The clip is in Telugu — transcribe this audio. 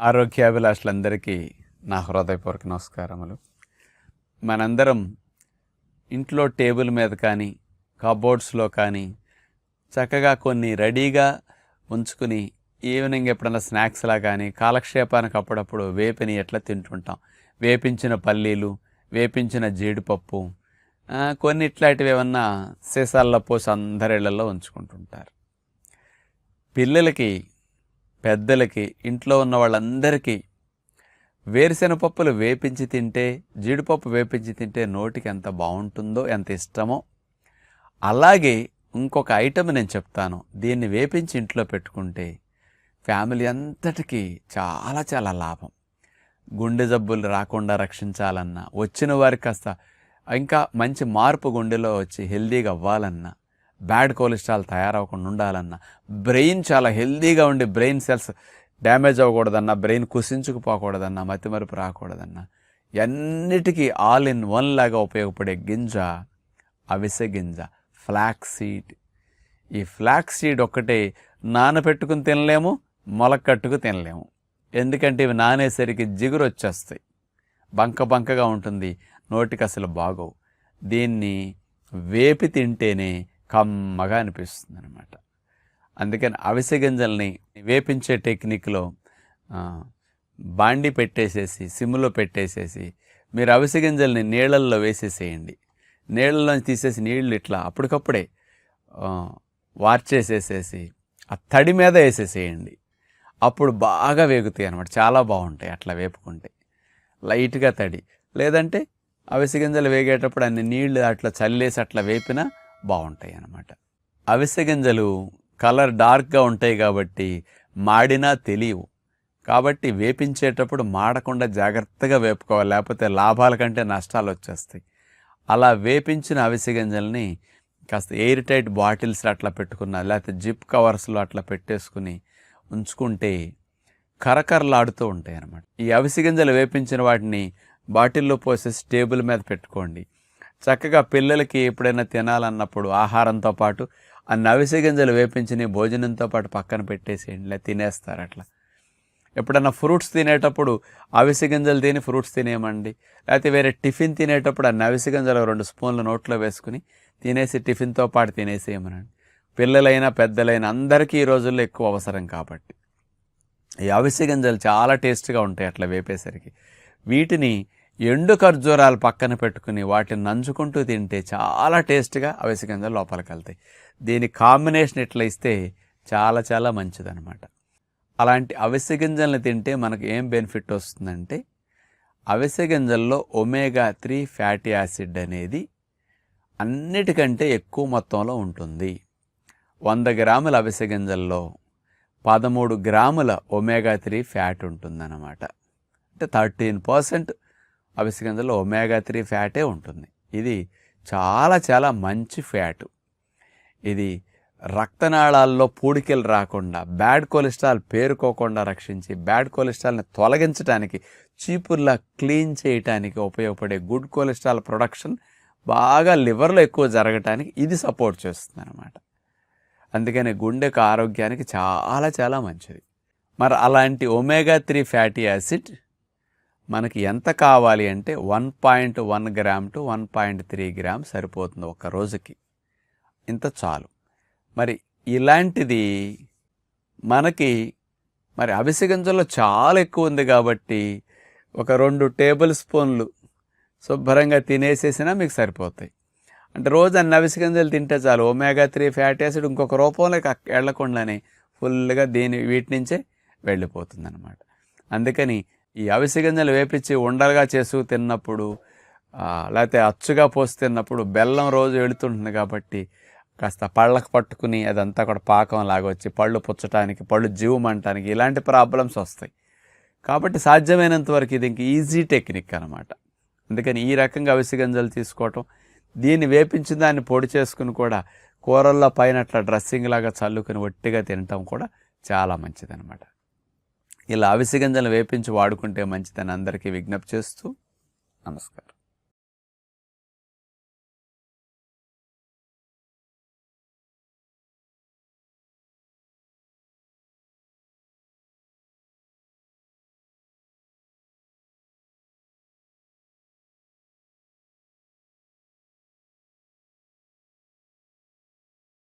ఆరోగ్యాభిలాషులందరికీ నా హృదయపూర్వక నమస్కారములు. మనందరం ఇంట్లో టేబుల్ మీద కానీ కబోర్డ్స్లో కానీ చక్కగా కొన్ని రెడీగా ఉంచుకుని ఈవినింగ్ ఎప్పుడైనా స్నాక్స్లా కానీ కాలక్షేపానికి అప్పుడప్పుడు వేపిని ఎట్లా తింటుంటాం. వేపించిన పల్లీలు వేపించిన జీడిపప్పు కొన్ని ఇట్లాంటివి ఏమన్నా సీసాల్లో పోసి అందరిళ్ళలో ఉంచుకుంటుంటారు. పిల్లలకి పెద్దలకి ఇంట్లో ఉన్న వాళ్ళందరికీ వేరుశెన పప్పులు వేపించి తింటే జీడిపప్పు వేపించి తింటే నోటికి ఎంత బాగుంటుందో ఎంత ఇష్టమో. అలాగే ఇంకొక ఐటమ్ నేను చెప్తాను. దీన్ని వేపించి ఇంట్లో పెట్టుకుంటే ఫ్యామిలీ అంతటికీ చాలా చాలా లాభం. గుండె జబ్బులు రాకుండా రక్షించాలన్నా వచ్చిన వారికి కాస్త ఇంకా మంచి మార్పు గుండెలో వచ్చి హెల్దీగా అవ్వాలన్నా బ్యాడ్ కొలెస్ట్రాల్ తయారవకుండా ఉండాలన్నా బ్రెయిన్ చాలా హెల్దీగా ఉండి బ్రెయిన్ సెల్స్ డ్యామేజ్ అవ్వకూడదన్నా బ్రెయిన్ కుసించుకుపోకూడదన్న మతిమరుపు రాకూడదన్నా అన్నిటికీ ఆల్ ఇన్ వన్ లాగా ఉపయోగపడే గింజ అవిసె గింజ ఫ్లాక్స్ సీడ్. ఈ ఫ్లాక్స్ సీడ్ ఒక్కటే నానబెట్టుకుని తినలేము మొలకట్టుకు తినలేము. ఎందుకంటే ఇవి నానేసరికి జిగురు వచ్చేస్తాయి బంక బంకగా ఉంటుంది నోటికి అసలు బాగోవు. దీన్ని వేపి తింటేనే కమ్మగా అనిపిస్తుంది అనమాట అందుకని అవిసె గింజల్ని వేపించే టెక్నిక్లో బాండి పెట్టేసేసి సిమ్లో పెట్టేసేసి మీరు అవిసె గింజల్ని నీళ్ళల్లో వేసేసేయండి. నీళ్ళలోంచి తీసేసి నీళ్ళు ఇట్లా అప్పటికప్పుడే వార్చేసేసేసి ఆ తడి మీద వేసేసేయండి. అప్పుడు బాగా వేగుతాయి అనమాట చాలా బాగుంటాయి అట్లా వేపుకుంటే. లైట్గా తడి. లేదంటే అవిసె గింజలు వేగేటప్పుడు అన్ని నీళ్ళు అట్లా చల్లేసి అట్లా వేపినా బాగుంటాయి అన్నమాట అవిసె గింజలు కలర్ డార్క్గా ఉంటాయి కాబట్టి మాడినా తెలియవు. కాబట్టి వేపించేటప్పుడు మాడకుండా జాగ్రత్తగా వేపుకోవాలి. లేకపోతే లాభాల కంటే నష్టాలు వచ్చేస్తాయి. అలా వేపించిన అవిసె గింజల్ని కాస్త ఎయిర్ టైట్ బాటిల్స్ అట్లా పెట్టుకున్న లేకపోతే జిప్ కవర్స్లో అట్లా పెట్టేసుకుని ఉంచుకుంటే కరకరలాడుతూ ఉంటాయి అన్నమాట ఈ అవిసె గింజలు వేపించిన వాటిని బాటిల్లో పోసేసి టేబుల్ మీద పెట్టుకోండి. చక్కగా పిల్లలకి ఎప్పుడైనా తినాలన్నప్పుడు ఆహారంతో పాటు ఆ నవిసె గింజలు వేపించిన భోజనంతో పాటు పక్కన పెట్టేసేయండి ఇలా తినేస్తారు అట్లా. ఎప్పుడన్నా ఫ్రూట్స్ తినేటప్పుడు అవిసె గింజలు తిని ఫ్రూట్స్ తినేయమండి. లేకపోతే వేరే టిఫిన్ తినేటప్పుడు ఆ నవిసి గింజలు రెండు స్పూన్లు నోట్లో వేసుకుని తినేసి టిఫిన్తో పాటు తినేసేయమనండి. పిల్లలైనా పెద్దలైనా అందరికీ ఈ రోజుల్లో ఎక్కువ అవసరం కాబట్టి. ఈ అవిసె గింజలు చాలా టేస్ట్గా ఉంటాయి అట్లా వేపేసరికి. వీటిని ఎండు ఖర్జూరాలు పక్కన పెట్టుకుని వాటిని నంచుకుంటూ తింటే చాలా టేస్ట్గా అవిసె గింజలు లోపలికి వెళ్తాయి. దీని కాంబినేషన్ ఇట్లా ఇస్తే చాలా చాలా మంచిదన్నమాట. అలాంటి అవిసె గింజల్ని తింటే మనకు ఏం బెనిఫిట్ వస్తుందంటే అవిసె గింజల్లో ఒమేగా త్రీ ఫ్యాటీ యాసిడ్ అనేది అన్నిటికంటే ఎక్కువ మొత్తంలో ఉంటుంది. వంద గ్రాముల అవిసె గింజల్లో పదమూడు గ్రాముల ఒమేగా త్రీ ఫ్యాట్ ఉంటుందన్నమాట. అంటే థర్టీన్ పర్సెంట్ అవిసె గింజల్లో ఒమేగా త్రీ ఫ్యాటే ఉంటుంది. ఇది చాలా చాలా మంచి ఫ్యాటు. ఇది రక్తనాళాల్లో పూడికలు రాకుండా బ్యాడ్ కొలెస్ట్రాల్ పేరుకోకుండా రక్షించి బ్యాడ్ కొలెస్ట్రాల్ని తొలగించడానికి చీపుర్లా క్లీన్ చేయటానికి ఉపయోగపడే గుడ్ కొలెస్ట్రాల్ ప్రొడక్షన్ బాగా లివర్లో ఎక్కువ జరగటానికి ఇది సపోర్ట్ చేస్తుంది అనమాట అందుకని గుండెకు ఆరోగ్యానికి చాలా చాలా మంచిది. మరి అలాంటి ఒమేగా త్రీ ఫ్యాటీ యాసిడ్ మనకి ఎంత కావాలి అంటే one point one gram to one point three gram సరిపోతుంది ఒక రోజుకి. ఇంత చాలు. మరి ఇలాంటిది మనకి మరి అవిసె గింజల్లో చాలా ఎక్కువ ఉంది కాబట్టి ఒక రెండు టేబుల్ స్పూన్లు శుభ్రంగా తినేసేసినా మీకు సరిపోతాయి. అంటే రోజు అన్ని అవిసె గింజలు తింటే చాలు. ఒమేగా త్రీ ఫ్యాటీ యాసిడ్ ఇంకొక రూపంలోకి వెళ్ళకుండానే ఫుల్గా దీని వీటి నుంచే వెళ్ళిపోతుంది అందుకని ఈ అవిసె గింజలు వేపించి ఉండలుగా చేసు తిన్నప్పుడు లేకపోతే అచ్చుగా పోసి తిన్నప్పుడు బెల్లం రోజు వెళుతుంటుంది కాబట్టి కాస్త పళ్ళకు పట్టుకుని అదంతా కూడా పాకం లాగా వచ్చి పళ్ళు పుచ్చటానికి పళ్ళు జీవమంటానికి ఇలాంటి ప్రాబ్లమ్స్ వస్తాయి. కాబట్టి సాధ్యమైనంత వరకు ఇది ఇంక ఈజీ టెక్నిక్ అనమాట అందుకని ఈ రకంగా అవిసె గింజలు తీసుకోవటం దీన్ని వేపించిన దాన్ని పొడి చేసుకుని కూడా కూరల్లో పైన అట్లా డ్రెస్సింగ్ లాగా చల్లుకుని ఒట్టిగా తినటం కూడా చాలా మంచిదనమాట ఇలా అవిసె గింజలు వేపించి వాడుకుంటే మంచిదని అందరికీ విజ్ఞప్తి చేస్తూ నమస్కారం.